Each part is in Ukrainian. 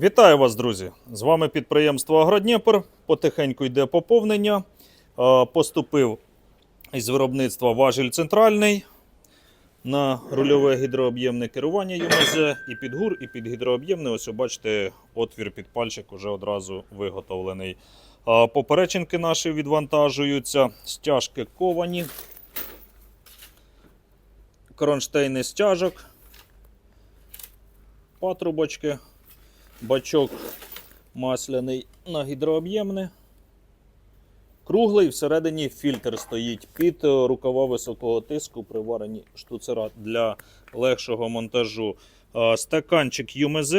Вітаю вас, друзі! З вами підприємство Агродніпр. Потихеньку йде поповнення. Е, Поступив із виробництва важіль центральний на рульове гідрооб'ємне керування ЮМЗ і під гур, і під гідрооб'ємне. Ось бачите, отвір під пальчик уже одразу виготовлений. Е, Поперечинки наші відвантажуються, стяжки ковані, кронштейни стяжок, патрубочки бачок масляний на гідрооб'ємне. Круглий, всередині фільтр стоїть під рукава високого тиску, приварені штуцера для легшого монтажу. Стаканчик ЮМЗ,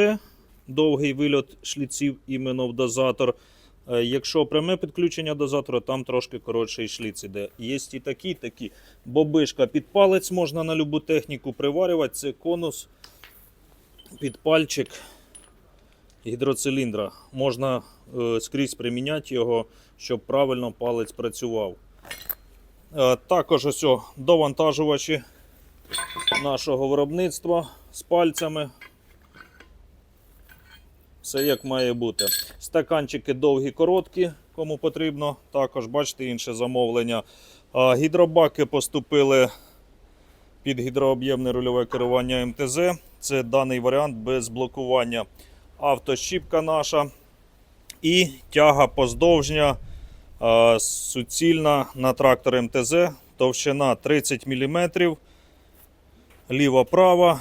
довгий вильот шліців іменно в дозатор. Якщо пряме підключення дозатора, там трошки коротший шліц іде. Є і такі, такі. Бобишка під палець можна на любу техніку приварювати. Це конус під пальчик гідроциліндра. Можна е, скрізь приміняти його, щоб правильно палець працював. Е, також ось довантажувачі нашого виробництва з пальцями. Все як має бути. Стаканчики довгі, короткі, кому потрібно. Також бачите інше замовлення. Гідробаки поступили під гідрооб'ємне рульове керування МТЗ. Це даний варіант без блокування автощіпка наша і тяга поздовжня е, суцільна на трактор МТЗ, товщина 30 мм, ліва-права.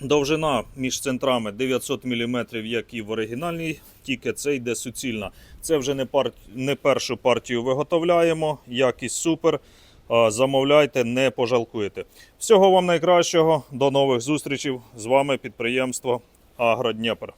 Довжина між центрами 900 мм, як і в оригінальній, тільки це йде суцільна. Це вже не, пар... не першу партію виготовляємо, якість супер. Е, Замовляйте, не пожалкуєте. Всього вам найкращого, до нових зустрічей. З вами підприємство Агродніпр.